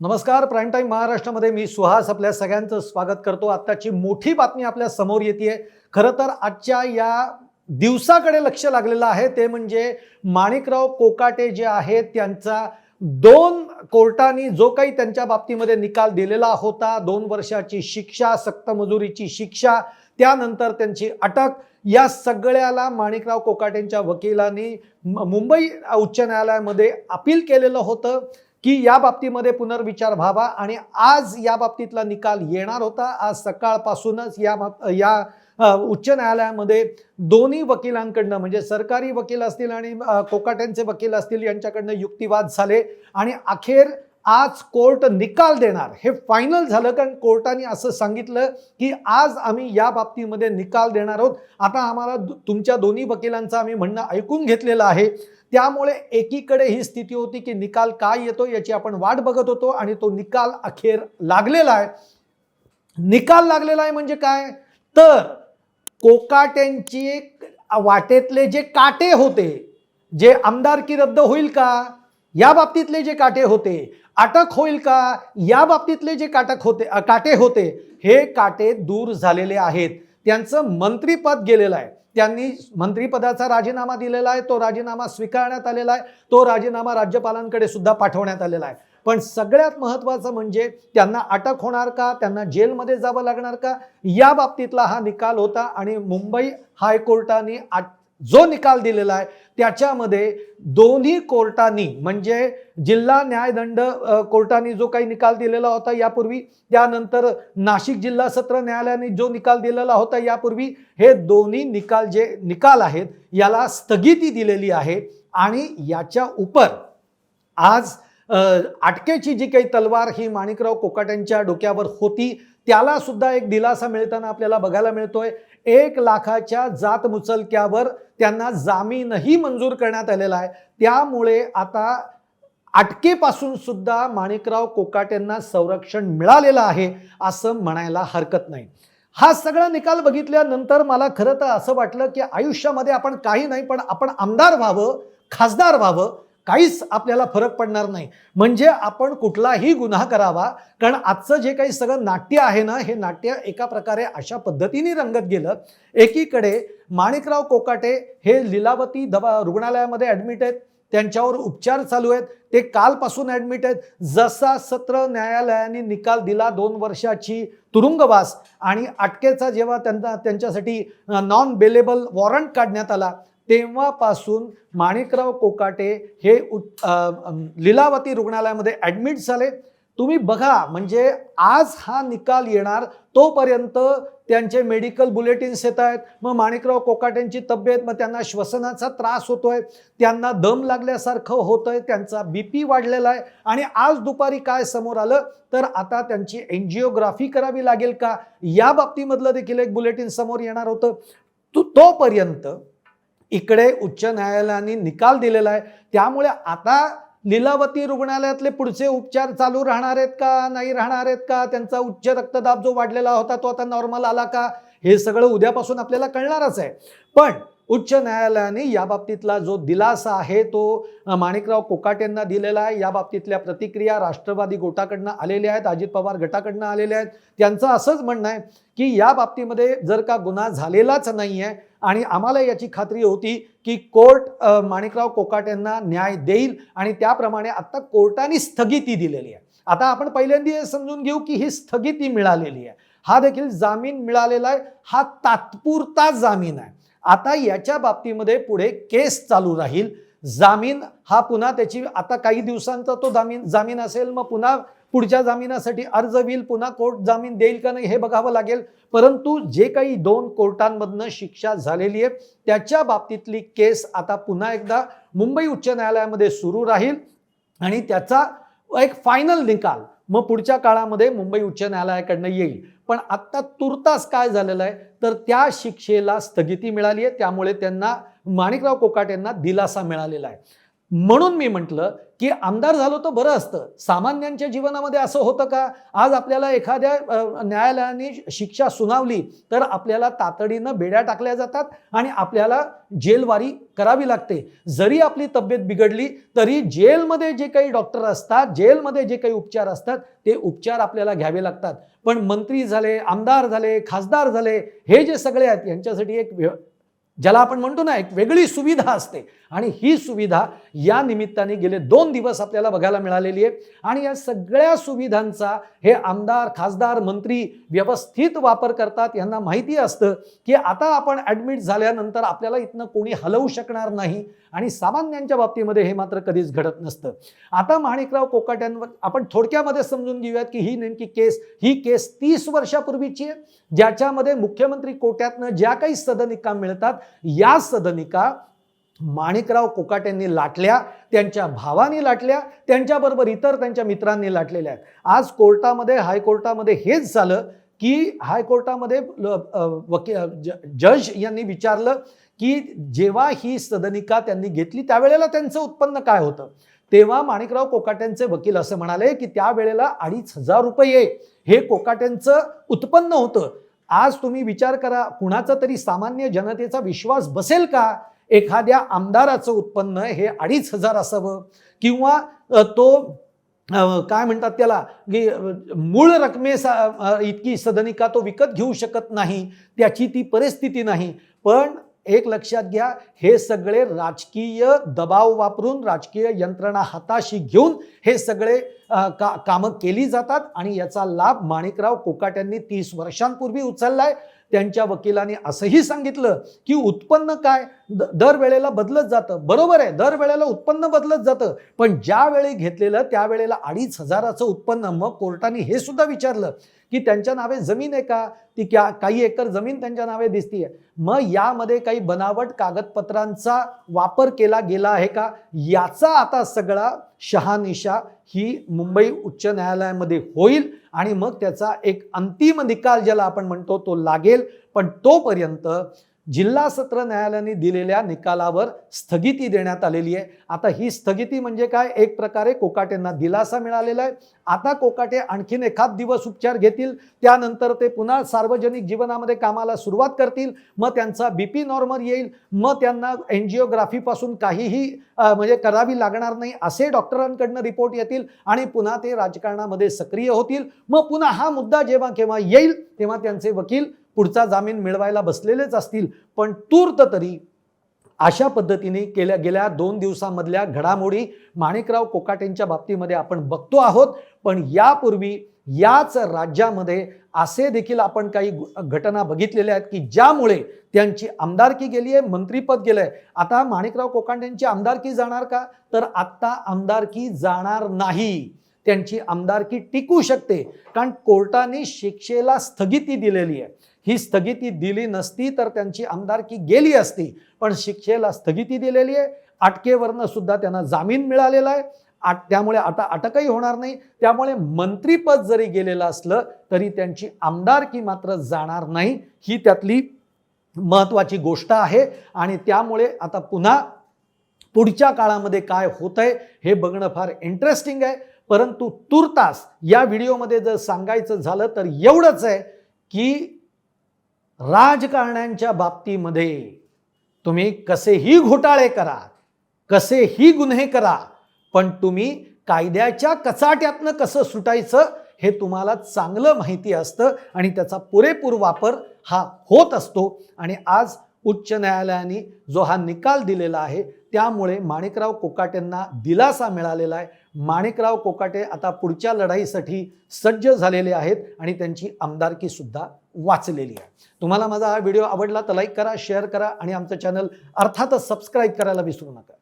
नमस्कार prime time महाराष्ट्रामध्ये मी सुहास आपल्या सगळ्यांचं स्वागत करतो. आत्ताची मोठी बातमी आपल्यासमोर येते खरं तर आजच्या या दिवसाकडे लक्ष लागलेलं आहे. ते म्हणजे माणिकराव कोकाटे जे आहेत त्यांचा दोन कोर्टानी जो काही त्यांच्या बाबतीमध्ये निकाल दिलेला होता दोन वर्षाची शिक्षा सक्तमजुरीची शिक्षा त्यानंतर त्यांची अटक या सगळ्याला माणिकराव कोकाटेंच्या वकिलांनी मुंबई उच्च न्यायालयामध्ये अपील केलेलं होतं. की या बाबतीमध्ये पुनर्विचार व्हावा आणि आज या बाबतीतला निकाल येणार होता. आज सकाळपासूनच या बाब- या उच्च न्यायालयामध्ये दोन्ही वकिलांकडनं म्हणजे सरकारी वकील असतील आणि कोकाट्यांचे वकील असतील यांच्याकडनं युक्तिवाद झाले आणि अखेर आज कोर्ट निकाल देणार. हे फायनल झालं कारण कोर्टाने असं सांगितलं की आज आम्ही या बाबतीमध्ये निकाल देणार आहोत. आता आम्हाला तुमच्या दोन्ही वकिलांचं आम्ही म्हणणं ऐकून घेतलेलं आहे. त्यामुळे एकीकडे ही स्थिती होती की निकाल काय येतो याची आपण वाट बघत होतो आणि तो निकाल अखेर लागलेला आहे. निकाल लागलेला आहे म्हणजे काय? तर कोकाट्यांची वाटेतले जे काटे होते जे आमदारकी रद्द होईल का? या बाबतीतले जे काटे होते अटक होईल का? या बाबतीतले जे काटक होते काटे होते हे काटे दूर झालेले आहेत. त्यांचं मंत्रीपद गेलेलं आहे. त्यांनी मंत्रिपदाचा राजीनामा दिलेला आहे तो राजीनामा स्वीकारण्यात आलेला आहे तो राजीनामा राज्यपालांकडे सुद्धा पाठवण्यात आलेला आहे. पण सगळ्यात महत्त्वाचं म्हणजे त्यांना अटक होणार का त्यांना जेलमध्ये जावं लागणार का या बाबतीतला हा निकाल होता आणि मुंबई हायकोर्टाने आ- जो निकाल दिलेला आहे त्याच्यामध्ये दोन्ही कोर्टांनी म्हणजे जिल्हा न्यायदंड अ, कोर्टाने जो काही निकाल दिलेला होता यापूर्वी त्यानंतर नाशिक जिल्हा सत्र न्यायालयाने जो निकाल दिलेला होता यापूर्वी हे दोन्ही निकाल जे निकाल आहेत याला स्थगिती दिलेली आहे. आणि याच्या उपर आज अटकेची जी काही तलवार ही माणिकराव कोकाट्यांच्या डोक्यावर होती त्याला सुद्धा एक दिलासा मिळताना आपल्याला बघायला मिळतोय. एक लाखाच्या जात मुचलक्यावर त्यांना जामीनही मंजूर करण्यात आलेला आहे. त्यामुळे आता अटकेपासून सुद्धा माणिकराव कोकाट्यांना संरक्षण मिळालेलं आहे असं म्हणायला हरकत नाही. हा सगळा निकाल बघितल्यानंतर मला खरं तर असं वाटलं की आयुष्यामध्ये आपण काही नाही पण आपण आमदार व्हावं खासदार व्हावं काहीच आपल्याला फरक पडणार नाही. म्हणजे आपण कुठलाही गुन्हा करावा कारण आजचं जे काही सगळं नाट्य आहे ना हे नाट्य एका प्रकारे अशा पद्धतीने रंगत गेलं. एकीकडे माणिकराव कोकाटे हे लीलावती दवा रुग्णालयामध्ये ॲडमिट आहेत. त्यांच्यावर उपचार चालू आहेत. ते कालपासून ॲडमिट आहेत. जसा सत्र न्यायालयाने निकाल दिला दोन वर्षाची तुरुंगवास आणि अटकेचा जेव्हा त्यांना त्यांच्यासाठी नॉन बेलेबल वॉरंट काढण्यात आला तेव्हापासून माणिकराव कोकाटे हे उत- लिलावती लीलावती रुग्णालयामध्ये ॲडमिट झाले. तुम्ही बघा म्हणजे आज हा निकाल येणार तोपर्यंत त्यांचे मेडिकल बुलेटिन्स येत आहेत. मग माणिकराव कोकाट्यांची तब्येत मग त्यांना श्वसनाचा त्रास होतोय त्यांना दम लागल्यासारखं होतंय त्यांचा बी पी वाढलेला आहे. आणि आज दुपारी काय समोर आलं? तर आता त्यांची एनजिओग्राफी करावी लागेल का? या बाबतीमधलं देखील एक बुलेटिन समोर येणार होतं. तो तोपर्यंत इकडे उच्च न्यायालयाने निकाल दिलेला आहे. त्यामुळे आता लीलावती रुग्णालयातले पुढचे उपचार चालू राहणार आहेत का? नाही राहणार आहेत का? त्यांचा उच्च रक्तदाब जो वाढलेला होता तो आता नॉर्मल आला का? हे सगळं उद्यापासून आपल्याला कळणारच आहे. पण उच्च न्यायालयाने या बाबतीतला जो दिलासा आहे तो माणिकराव माणिकराव कोकाटेंना दिलेला आहे. या बाबतीतल्या प्रतिक्रिया राष्ट्रवादी गोटाकडनं आलेल्या आहेत अजित पवार गटाकडनं आलेल्या आहेत. त्यांचं असंच म्हणणं आहे की या बाबतीमध्ये जर का गुन्हा झालेलाच नाही आहे आणि आम्हाला याची खात्री होती की कोर्ट माणिकराव माणिकराव कोकाटेंना न्याय देईल आणि त्याप्रमाणे आत्ता कोर्टाने स्थगिती दिलेली आहे. आता आपण पहिल्यांदा हे समजून घेऊ की ही स्थगिती मिळालेली आहे. हा देखील जामीन मिळालेला आहे. हा तात्पुरता जामीन आहे. आता याच्या बाबतीमध्ये पुढे केस चालू राहील. जामीन हा पुन्हा त्याची आता काही दिवसांचा तो जामीन जामीन असेल मग पुन्हा पुढच्या जामिनासाठी अर्ज होईल पुन्हा कोर्ट जामीन देईल का नाही हे बघावं लागेल. परंतु जे काही दोन कोर्टांमधनं शिक्षा झालेली आहे त्याच्या बाबतीतली केस आता पुन्हा एकदा मुंबई उच्च न्यायालयामध्ये सुरू राहील आणि त्याचा एक फायनल निकाल मग पुढच्या काळामध्ये मुंबई उच्च न्यायालयाकडनं येईल. पण आत्ता तुर्तास काय झालेलं आहे? तर त्या शिक्षेला स्थगिती मिळाली आहे. त्यामुळे त्यांना माणिकराव कोकाट यांना दिलासा मिळालेला आहे. म्हणून मी म्हटलं की आमदार झालो तर बरं असतं. सामान्यांच्या जीवनामध्ये असं होतं का? आज आपल्याला एखाद्या न्यायालयाने शिक्षा सुनावली तर आपल्याला तातडीनं बेड्या टाकल्या जातात आणि आपल्याला जेलवारी करावी लागते. जरी आपली तब्येत बिघडली तरी जेलमध्ये जे काही डॉक्टर असतात जेलमध्ये जे काही उपचार असतात ते उपचार आपल्याला घ्यावे लागतात. पण मंत्री झाले आमदार झाले खासदार झाले हे जे सगळे आहेत यांच्यासाठी एक ज्याला आपण म्हणतो ना एक वेगळी सुविधा असते. आणि ही सुविधा या निमित्ताने गेले दोन दिवस आपल्याला बघायला मिळालेली आहे. आणि या सगळ्या सुविधांचा हे आमदार खासदार मंत्री व्यवस्थित वापर करतात. यांना माहिती असतं की आता आपण ॲडमिट झाल्यानंतर आपल्याला इथनं कोणी हलवू शकणार नाही. आणि सामान्यांच्या बाबतीमध्ये हे मात्र कधीच घडत नसतं. आता माणिकराव कोकाट्यांवर आपण थोडक्यामध्ये समजून घेऊयात की ही नेमकी केस ही केस तीस वर्षापूर्वीची आहे ज्याच्यामध्ये मुख्यमंत्री कोट्यातनं ज्या काही सदनिका मिळतात या सदनिका माणिकराव कोकाट्यांनी लाटल्या त्यांच्या भावानी लाटल्या त्यांच्याबरोबर इतर त्यांच्या मित्रांनी लाटलेल्या आहेत. आज कोर्टामध्ये हायकोर्टामध्ये हेच झालं की हायकोर्टामध्ये ल- वकी ज- जज यांनी विचारलं की जेव्हा ही सदनिका त्यांनी घेतली त्यावेळेला त्यांचं उत्पन्न काय होतं? तेव्हा माणिकराव कोकाट्यांचे वकील असं म्हणाले की त्यावेळेला अडीच हजार रुपये हे कोकाट्यांचं उत्पन्न होतं. आज तुम्ही विचार करा कुणाचा तरी सामान्य जनतेचा विश्वास बसेल का? एखाद्या आमदाराचं उत्पन्न हे अडीच हजार असावं? किंवा तो काय म्हणतात त्याला की मूळ रकमेसा इतकी सदनिका तो विकत घेऊ शकत नाही त्याची ती परिस्थिती नाही. पण एक लक्षात घ्या हे सगळे राजकीय दबाव वापरून राजकीय यंत्रणा हाताशी घेऊन हे सगळे का कामं केली जातात आणि याचा लाभ माणिकराव कोकाट्यांनी तीस वर्षांपूर्वी उचललाय. त्यांच्या वकिलांनी असंही सांगितलं की उत्पन्न काय? द- दरवेळेला बदलत जातं. बरोबर आहे दरवेळेला उत्पन्न बदलत जातं. पण ज्यावेळी घेतलेलं त्यावेळेला अडीच हजाराचं उत्पन्न मग कोर्टाने हे सुद्धा विचारलं. की त्यांच्या नावे जमीन आहे का? ती क्या काही एकर जमीन त्यांच्या नावे दिसतीये. मग यामध्ये काही बनावट कागदपत्रांचा वापर केला गेला आहे का? याचा आता सगळा शहानिशा ही मुंबई उच्च न्यायालयामध्ये होईल आणि मग त्याचा एक अंतिम निकाल ज्याला आपण म्हणतो तो लागेल. पण तोपर्यंत जिल्हा सत्र न्यायालयाने दिलेल्या निकालावर स्थगिती देण्यात आलेली आहे. आता ही स्थगिती म्हणजे काय? एक प्रकारे कोकाटेंना दिलासा मिळालेला आहे. आता कोकाटे आणखीन एखाद दिवस उपचार घेतील. त्यानंतर ते पुन्हा सार्वजनिक जीवनामध्ये कामाला सुरुवात करतील. मग त्यांचा बी पी नॉर्मल येईल. मग त्यांना एन्जिओग्राफीपासून काहीही म्हणजे करावी लागणार नाही असे डॉक्टरांकडनं रिपोर्ट येतील आणि पुन्हा ते राजकारणामध्ये सक्रिय होतील. मग पुन्हा हा मुद्दा जेव्हा केव्हा येईल तेव्हा त्यांचे वकील पुढचा जामीन मिळवायला बसलेलेच असतील पण तूर्त तरी अशा पद्धतीने केल्या गेल्या दोन दिवसामधल्या घडामोडी माणिकराव कोकाटेंच्या बाबतीमध्ये आपण बघतो आहोत. पण यापूर्वी याच राज्यामध्ये असे देखील आपण काही घटना बघितलेल्या आहेत की ज्यामुळे त्यांची आमदारकी गेली आहे मंत्रीपद गेलंय आता माणिकराव कोकाटेंची आमदारकी जाणार का? तर आत्ता आमदारकी जाणार नाही. त्यांची आमदारकी टिकू शकते कारण कोर्टाने शिक्षेला स्थगिती दिलेली आहे. ही स्थगिती दिली नसती तर त्यांची आमदारकी गेली असती. पण शिक्षेला स्थगिती दिलेली आहे. अटकेवरनं सुद्धा त्यांना जामीन मिळालेला आहे. आट त्यामुळे आता अटकही होणार नाही. त्यामुळे मंत्रीपद जरी गेलेलं असलं तरी त्यांची आमदारकी मात्र जाणार नाही. ही त्यातली महत्त्वाची गोष्ट आहे. आणि त्यामुळे आता पुन्हा पुढच्या काळामध्ये काय होत आहे हे बघणं फार इंटरेस्टिंग आहे. परंतु तुर्तास या व्हिडिओमध्ये जर सांगायचं झालं तर एवढंच आहे की राजकारण्यांच्या बाबतीमध्ये तुम्ही कसेही घोटाळे करा कसेही गुन्हे करा पण तुम्ही कायद्याच्या कचाट्यातनं कसं सुटायचं हे तुम्हाला चांगलं माहिती असतं आणि त्याचा पुरेपूर वापर हा होत असतो. आणि आज उच्च न्यायालयाने जो हा निकाल दिलेला आहे त्यामुळे माणिकराव कोकाटेंना दिलासा मिळालेला आहे. माणिकराव कोकाटे आता पुढच्या लढाईसाठी सज्ज झालेले आहेत आणि त्यांची आमदारकीसुद्धा वाचलेली आहे. तुम्हाला माझा हा व्हिडिओ आवडला तर लाईक करा शेअर करा आणि आमचं चॅनल अर्थातच सबस्क्राईब करायला विसरू नका.